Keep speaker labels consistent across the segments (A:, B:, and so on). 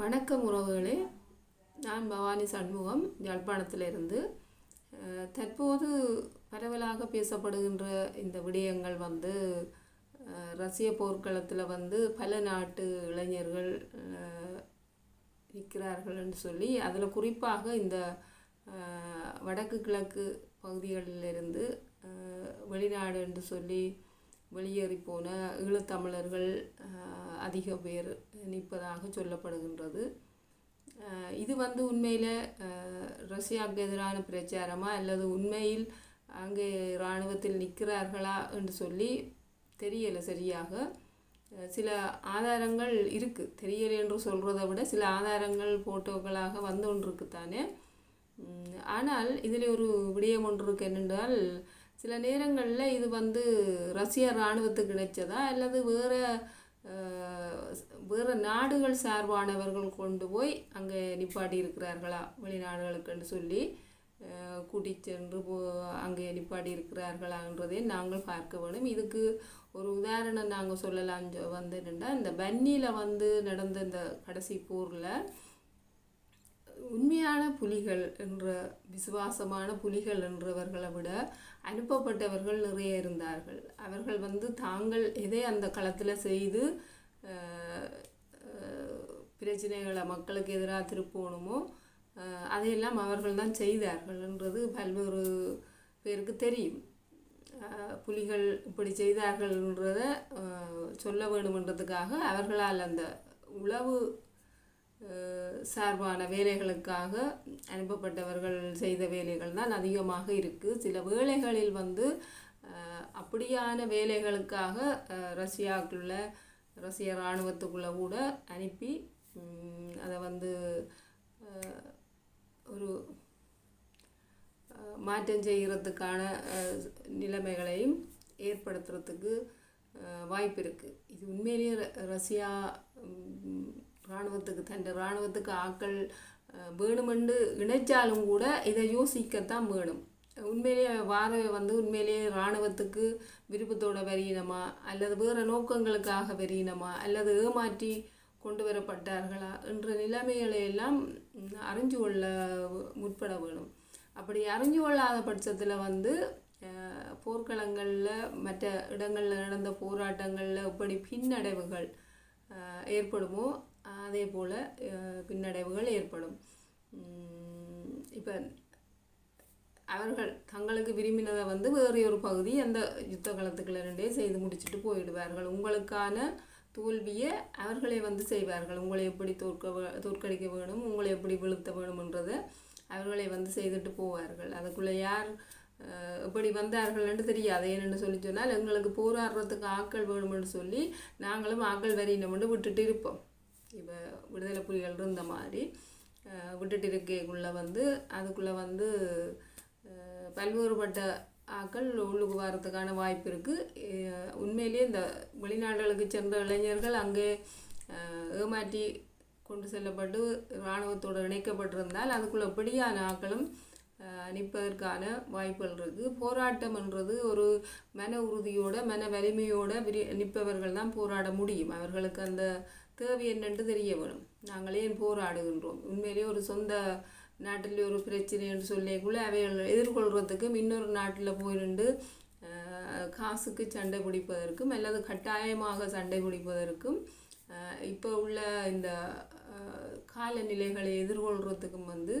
A: வணக்கம் உறவுகளே. நான் பவானி சண்முகம் யாழ்ப்பாணத்திலிருந்து தற்போது பரவலாக பேசப்படுகின்ற இந்த விடயங்கள் வந்து ரஷ்ய போர்க்களத்தில் வந்து பல நாட்டு இளைஞர்கள் நிற்கிறார்கள்னு சொல்லி அதில் குறிப்பாக இந்த வடக்கு கிழக்கு பகுதிகளிலிருந்து வெளிநாடு என்று சொல்லி வெளியேறி போன ஈழத்தமிழர்கள் அதிக பேர் நிற்பதாக சொல்லப்படுகின்றது. இது வந்து உண்மையில் ரஷ்யாவுக்கு எதிரான பிரச்சாரமா அல்லது உண்மையில் அங்கே இராணுவத்தில் நிற்கிறார்களா என்று சொல்லி தெரியலை சரியாக. சில ஆதாரங்கள் இருக்குது தெரியலை என்று சொல்கிறத விட சில ஆதாரங்கள் போட்டோக்களாக வந்து இருக்குது தானே ஆனால் இதில் ஒரு விடயம் ஒன்று இருக்கு என்னென்றால் சில நேரங்களில் இது வந்து ரஷ்ய இராணுவத்துக்கு கிடைச்சதா அல்லது வேறு வேறு நாடுகள் சார்பானவர்கள் கொண்டு போய் அங்கே நிப்பாட்டி இருக்கிறார்களா? வெளிநாடுகளுக்குன்னு சொல்லி கூட்டி சென்று போ அங்கே நிப்பாட்டி இருக்கிறார்களான்றதை நாங்கள் பார்க்க வேண்டும் இதுக்கு ஒரு உதாரணம் நாங்கள் சொல்லலாம் வந்து என்னென்னா இந்த பன்னியில் வந்து நடந்த இந்த கடைசி போரில் உண்மையான புலிகள் என்ற விசுவாசமான புலிகள் என்றவர்களை விட அனுப்பப்பட்டவர்கள் நிறைய இருந்தார்கள். அவர்கள் வந்து தாங்கள் எதை அந்த களத்தில் செய்து பிரச்சனைகளை மக்களுக்கு எதிராக திருப்பணுமோ அதையெல்லாம் அவர்கள் தான் செய்தார்கள் என்றது பல்வேறு பேருக்கு தெரியும். புலிகள் இப்படி செய்தார்கள்ன்றத அஹ், சொல்ல வேணுமென்றதுக்காக அவர்களால் அந்த உளவு சார்பான வேலைகளுக்காக அனுப்பப்பட்டவர்கள் செய்த வேலைகள் தான் அதிகமாக இருக்குது சில வேலைகளில் வந்து அப்படியான வேலைகளுக்காக ரஷ்யாக்குள்ள ரஷ்யாவுக்குள்ள ரஷ்ய இராணுவத்துக்குள்ளே கூட அனுப்பி அதை வந்து ஒரு மாற்றம் செய்கிறதுக்கான நிலைமைகளையும் ஏற்படுத்துறதுக்கு வாய்ப்பு இருக்குது இது உண்மையிலேயே ர- ரஷ்யா இராணுவத்துக்கு தன் இராணுவத்துக்கு ஆக்கள் வேணுமென்று இணைச்சாலும் கூட இதை யோசிக்கத்தான் வேணும். உண்மையிலேயே வார வந்து உண்மையிலேயே இராணுவத்துக்கு விருப்பத்தோட வரியினமா அல்லது வேறு நோக்கங்களுக்காக வரியினமா அல்லது ஏமாற்றி கொண்டு வரப்பட்டார்களா என்ற நிலைமைகளை எல்லாம் அறிஞ்சு கொள்ள முற்பட வேணும். அப்படி அறிஞ்சு கொள்ளாத பட்சத்தில் வந்து போர்க்களங்களில் மற்ற இடங்களில் நடந்த போராட்டங்களில் இப்படி பின்னடைவுகள் ஏற்படுமோ அதே போல் பின்னடைவுகள் ஏற்படும். இப்போ அவர்கள் தங்களுக்கு விரும்பினதை வந்து வேறு ஒரு பகுதி அந்த யுத்த களத்துக்குள்ள செய்து முடிச்சுட்டு போயிடுவார்கள். உங்களுக்கான தோல்வியை அவர்களே வந்து செய்வார்கள். உங்களை எப்படி தோற்க தோற்கடிக்க வேணும் உங்களை எப்படி வீழ்த்த வேணும்ன்றதை அவர்களே வந்து செய்துட்டு போவார்கள். அதுக்குள்ளே யார் இப்படி எப்படி வந்தார்கள்னு தெரியாது. ஏன்னு சொல்லி சொன்னால் எங்களுக்கு போராடுறதுக்கு ஆட்கள் வேணும்னு சொல்லி நாங்களும் ஆக்கள் வரையினோம்னு விட்டுட்டு இருப்போம். இப்போ விடுதலை புலிகள் இருந்த மாதிரி விட்டுட்டு இருக்கைக்குள்ளே வந்து அதுக்குள்ளே வந்து பல்வேறுபட்ட ஆக்கள் உள்ளுக்கு வரத்துக்கான வாய்ப்பு இருக்குது உண்மையிலேயே இந்த வெளிநாடுகளுக்கு சென்ற இளைஞர்கள் அங்கே ஏமாற்றி கொண்டு செல்லப்பட்டு இராணுவத்தோடு இணைக்கப்பட்டிருந்தால் அதுக்குள்ள எப்படியான ஆக்களும் நிற்பதற்கான வாய்ப்புகள் இருக்குது போராட்டம்ன்றது ஒரு மன உறுதியோட மன வலிமையோட விரி நிற்பவர்கள் தான் போராட முடியும். அவர்களுக்கு அந்த தேவை என்னென்று தெரிய வேணும் நாங்களே ஏன் போராடுகின்றோம்? உண்மையிலேயே ஒரு சொந்த நாட்டில் ஒரு பிரச்சனை என்று சொல்லிக்குள்ள அவைகள் எதிர்கொள்கிறதுக்கும் இன்னொரு நாட்டில் போய் நின்று காசுக்கு சண்டை பிடிப்பதற்கும் அல்லது கட்டாயமாக சண்டை பிடிப்பதற்கும் இப்போ உள்ள இந்த காலநிலைகளை எதிர்கொள்கிறதுக்கும் வந்து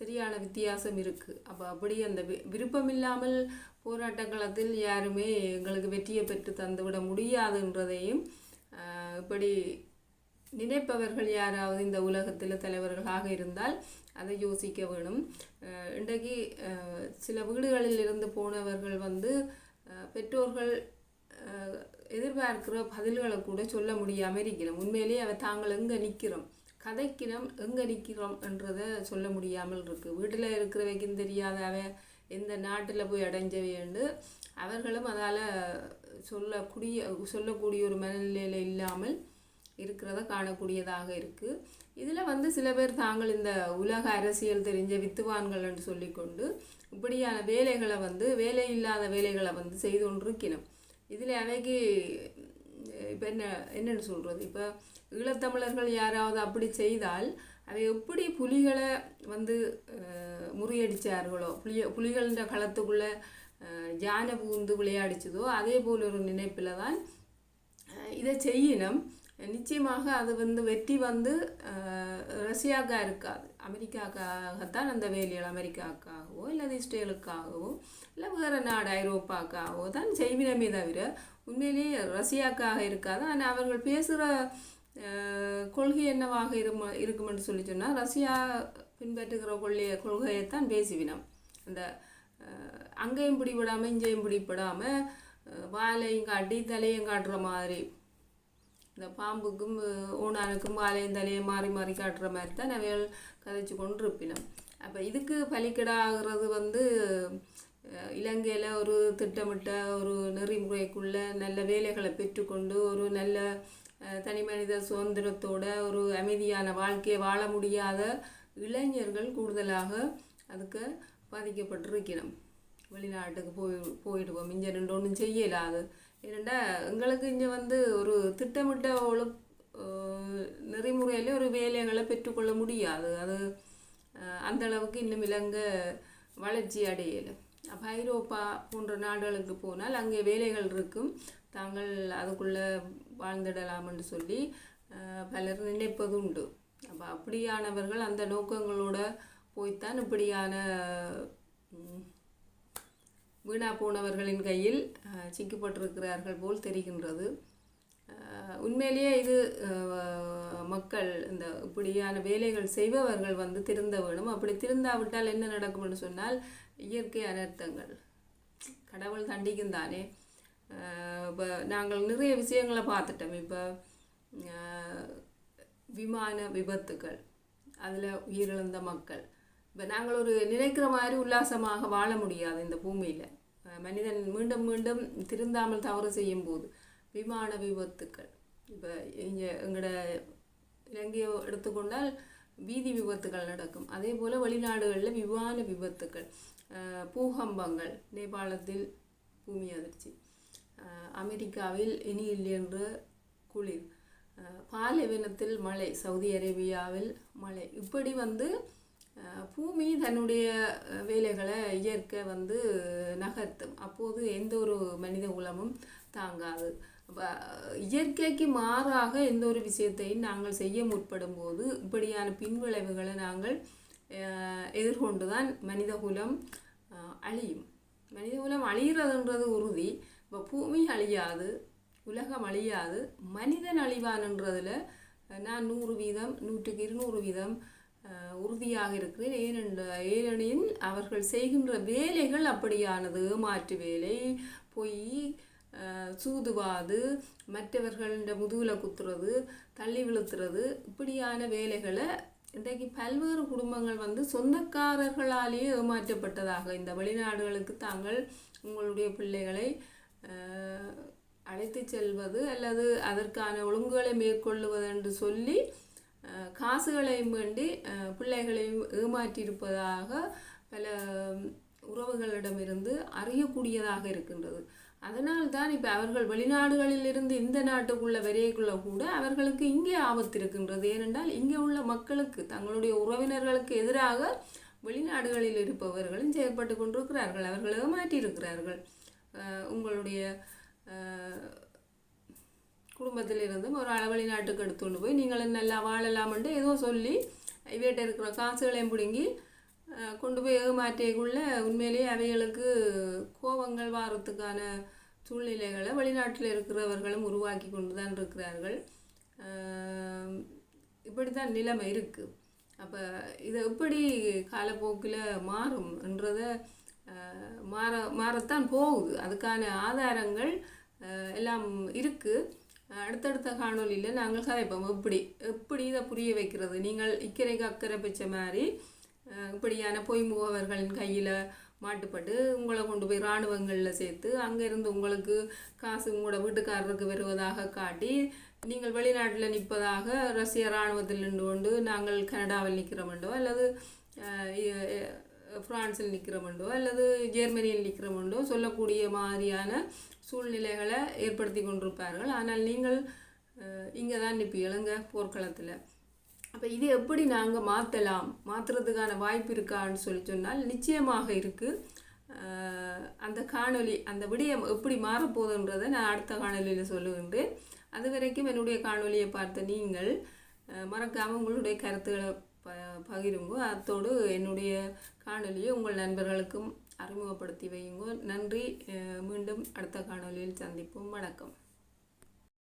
A: சரியான வித்தியாசம் இருக்குது அப்போ அப்படி அந்த வி- விருப்பமில்லாமல் போராட்ட களத்தில் யாருமே எங்களுக்கு வெற்றியை பெற்று தந்துவிட முடியாதுன்றதையும் இப்படி நினைப்பவர்கள் யாராவது இந்த உலகத்தில் தலைவர்களாக இருந்தால் அதை யோசிக்க வேணும். இன்றைக்கு சில வீடுகளில் இருந்து போனவர்கள் வந்து பெற்றோர்கள் எதிர்பார்க்கிற பதில்களை கூட சொல்ல முடியாமல் இருக்கிறோம். உண்மையிலேயே அவ தாங்கள் எங்கே நிற்கிறோம் கதைக்கிறோம் எங்கே நிற்கிறோம் என்றதை சொல்ல முடியாமல் இருக்குது வீட்டில் இருக்கிறவைக்கும் தெரியாத அவ எந்த நாட்டில் போய் அடைஞ்சவையண்டு அவர்களும் அதால் சொல்லக்கூடிய சொல்லக்கூடிய ஒரு மனநிலையில் இல்லாமல் இருக்கிறத காணக்கூடியதாக இருக்குது இதில் வந்து சில பேர் தாங்கள் இந்த உலக அரசியல் தெரிஞ்ச வித்துவான்கள் என்று சொல்லிக்கொண்டு இப்படியான வேலைகளை வந்து வேலை இல்லாத வேலைகளை வந்து செய்து கொண்டிருக்கணும் இதில் அவைக்கு இப்போ என்ன என்னென்னு சொல்கிறது இப்போ ஈழத்தமிழர்கள் யாராவது அப்படி செய்தால் அவை எப்படி புலிகளை வந்து முறியடித்தார்களோ முறியடிச்சார்களோ? புலிய புலிகளின்ற களத்துக்குள்ளே ஜான பூந்து விளையாடிச்சதோ அதே போல் ஒரு நினைப்பில் தான் இதை செய்யணும் நிச்சயமாக அது வந்து வெற்றி வந்து அஹ், இருக்காது. அமெரிக்காக்காகத்தான் அந்த வேலைகள் அமெரிக்காக்காகவோ இல்லை இஸ்ரேலுக்காகவோ இல்லை வேறு நாடு ஐரோப்பாக்காகவோ தான் செய்வினமே தவிர உண்மையிலேயே ரஷ்யாக்காக இருக்காது. ஆனால் அவர்கள் பேசுகிற கொள்கை என்னவாக இரும இருக்குமென்று சொல்லி சொன்னால் ரஷ்யா பின்பற்றுகிற கொள்கையை கொள்கையைத்தான் பேசுவினம். அந்த அங்கேயும் பிடிபடாமல் இங்கேயும் பிடிபடாமல் வாலையும் காட்டி தலையும் காட்டுற மாதிரி இந்த பாம்புக்கும் ஊனானுக்கும் ஓணானுக்கும் வாழையும் தலையை மாறி மாறி காட்டுற மாதிரி தான் அவைகள் கதைச்சு கொண்டு இருப்பினோம் அப்போ இதுக்கு பலிக்கடாகிறது வந்து இலங்கையில் ஒரு திட்டமிட்ட ஒரு நெறிமுறைக்குள்ள நல்ல வேலைகளை பெற்றுக்கொண்டு ஒரு நல்ல தனி மனித சுதந்திரத்தோட ஒரு அமைதியான வாழ்க்கையை வாழ முடியாத இளைஞர்கள் கூடுதலாக அதுக்கு பாதிக்கப்பட்டிருக்கிறோம். வெளிநாட்டுக்கு போய் போயிடுவோம். இங்கே ரெண்டு ஒன்றும் செய்யலாது ஏனெண்டா எங்களுக்கு இங்கே வந்து ஒரு திட்டமிட்ட ஒழு நெறிமுறையிலே ஒரு வேலைகளை பெற்றுக்கொள்ள முடியாது. அது அந்த அளவுக்கு இன்னும் இலங்கை வளர்ச்சி அடையலை. அப்போ ஐரோப்பா போன்ற நாடுகளுக்கு போனால் அங்கே வேலைகள் இருக்கும். தாங்கள் அதுக்குள்ளே வாழ்ந்திடலாம் என்று சொல்லி பலர் நினைப்பது உண்டு. அப்போ அப்படியானவர்கள் அந்த நோக்கங்களோட போய்த்தான் இப்படியான வீணா போனவர்களின் கையில் சிக்கப்பட்டிருக்கிறார்கள் போல் தெரிகின்றது. உண்மையிலேயே இது மக்கள் இந்த இப்படியான வேலைகள் செய்பவர்கள் வந்து திருந்த வேணும் அப்படி திருந்தாவிட்டால் என்ன நடக்கும்னு சொன்னால் இயற்கை அனர்த்தங்கள். கடவுள் தண்டிக்கும் தானே. இப்போ நாங்கள் நிறைய விஷயங்களை பார்த்துட்டோம். இப்போ விமான விபத்துக்கள் அதில் உயிரிழந்த மக்கள். இப்போ நாங்கள் ஒரு நினைக்கிற மாதிரி உல்லாசமாக வாழ முடியாது இந்த பூமியில். மனிதன் மீண்டும் மீண்டும் திருந்தாமல் தவறு செய்யும் போது விமான விபத்துக்கள். இப்போ இங்கே எங்களோட இலங்கையை எடுத்துக்கொண்டால் வீதி விபத்துகள் நடக்கும். அதே போல் வெளிநாடுகளில் விமான விபத்துக்கள் பூகம்பங்கள் நேபாளத்தில் பூமி அதிர்ச்சி அமெரிக்காவில் இனி இல்லையென்று குளிர் பாலைவனத்தில் மழை சவுதி அரேபியாவில் மழை. இப்படி வந்து பூமி தன்னுடைய வேலைகளை இயற்கை வந்து நகர்த்தும். அப்போது எந்த ஒரு மனித குலமும் தாங்காது. இயற்கைக்கு மாறாக எந்த ஒரு விஷயத்தையும் நாங்கள் செய்ய முற்படும் போது இப்படியான பின்விளைவுகளை நாங்கள் எதிர்கொண்டுதான் எதிர்கொண்டு தான் மனித குலம் அழியும். மனித குலம் அழிகிறதுன்றது உறுதி. இப்போ பூமி அழியாது உலகம் அழியாது மனிதன் அழிவான்ன்றதில் நான் நூறு வீதம் நூற்றுக்கு இருநூறு வீதம் உறுதியாக இருக்கிறேன். ஏனென்ற ஏனெனில் அவர்கள் செய்கின்ற வேலைகள் அப்படியானது. மாற்று வேலை பொய் சூதுவாது மற்றவர்கள முதுகில் குத்துறது தள்ளி விழுத்துறது இப்படியான வேலைகளை இன்றைக்கு பல்வேறு குடும்பங்கள் வந்து சொந்தக்காரர்களாலேயே ஏமாற்றப்பட்டதாக இந்த வெளிநாடுகளுக்கு தாங்கள் உங்களுடைய பிள்ளைகளை அழைத்து செல்வது அல்லது அதற்கான ஒழுங்குகளை மேற்கொள்ளுவது என்று சொல்லி காசுகளையும் வேண்டி பிள்ளைகளையும் ஏமாற்றியிருப்பதாக பல உறவுகளிடமிருந்து அறியக்கூடியதாக இருக்கின்றது. அதனால் தான் இப்போ அவர்கள் வெளிநாடுகளிலிருந்து இந்த நாட்டுக்குள்ள வரையக்குள்ள கூட அவர்களுக்கு இங்கே ஆபத்து இருக்கின்றது. ஏனென்றால் இங்கே உள்ள மக்களுக்கு தங்களுடைய உறவினர்களுக்கு எதிராக வெளிநாடுகளில் இருப்பவர்களும் செயற்பட்டு கொண்டிருக்கிறார்கள். அவர்கள் ஏமாற்றியிருக்கிறார்கள். உங்களுடைய குடும்பத்திலிருந்து ஒரு அளவழி நாட்டுக்கு எடுத்துக்கொண்டு போய் நீங்கள் நல்லா வாழலாம்ன்ட்டு ஏதோ சொல்லி இவர்கிட்ட இருக்கிற காசுகளையும் பிடுங்கி கொண்டு போய் ஏமாற்றியக்குள்ள உண்மையிலேயே அவைகளுக்கு கோபங்கள் வாரத்துக்கான சூழ்நிலைகளை வெளிநாட்டில் இருக்கிறவர்களும் உருவாக்கி கொண்டு தான் இருக்கிறார்கள். இப்படி தான் நிலைமை இருக்குது அப்போ இதை எப்படி காலப்போக்கில் மாறும் என்றதை மாற மாறத்தான் போகுது. அதுக்கான ஆதாரங்கள் எல்லாம் இருக்குது அடுத்தடுத்த காணொளியில் நாங்கள் கதைப்போம் எப்படி? எப்படி இதை புரிய வைக்கிறது? நீங்கள் இக்கரைக்கு அக்கறை பிச்ச மாதிரி இப்படியான பொய் முகவர்களின் கையில் மாட்டுப்பட்டு உங்களை கொண்டு போய் இராணுவங்களில் சேர்த்து அங்கேருந்து உங்களுக்கு காசு உங்களோட வீட்டுக்காரருக்கு வருவதாக காட்டி நீங்கள் வெளிநாட்டில் நிற்பதாக ரஷ்ய இராணுவத்தில் நின்று கொண்டு நாங்கள் கனடாவில் நிற்கிறோமெண்டோ அல்லது ஃப்ரான்ஸில் நிற்கிறவண்டோ அல்லது ஜெர்மனியில் நிற்கிறவண்டோ சொல்லக்கூடிய மாதிரியான சூழ்நிலைகளை ஏற்படுத்தி கொண்டிருப்பார்கள். ஆனால் நீங்கள் இங்கே தான் நிற்பீங்க போர்க்களத்தில். அப்போ இது எப்படி நாங்கள் மாற்றலாம் மாற்றுறதுக்கான வாய்ப்பு இருக்கான்னு சொல்லி சொன்னால் நிச்சயமாக இருக்குது அந்த காணொலி அந்த விடயம் எப்படி மாறப்போகுதுன்றதை நான் அடுத்த காணொலியில் சொல்லுகின்றேன். அது வரைக்கும் என்னுடைய காணொலியை பார்த்த நீங்கள் மறக்காமல் உங்களுடைய கருத்துக்களை ப பகிருங்கோ. அத்தோடு என்னுடைய காணொலியை உங்கள் நண்பர்களுக்கும் அறிமுகப்படுத்தி வையுங்கோ. நன்றி. மீண்டும் அடுத்த காணொலியில் சந்திப்போம். வணக்கம்.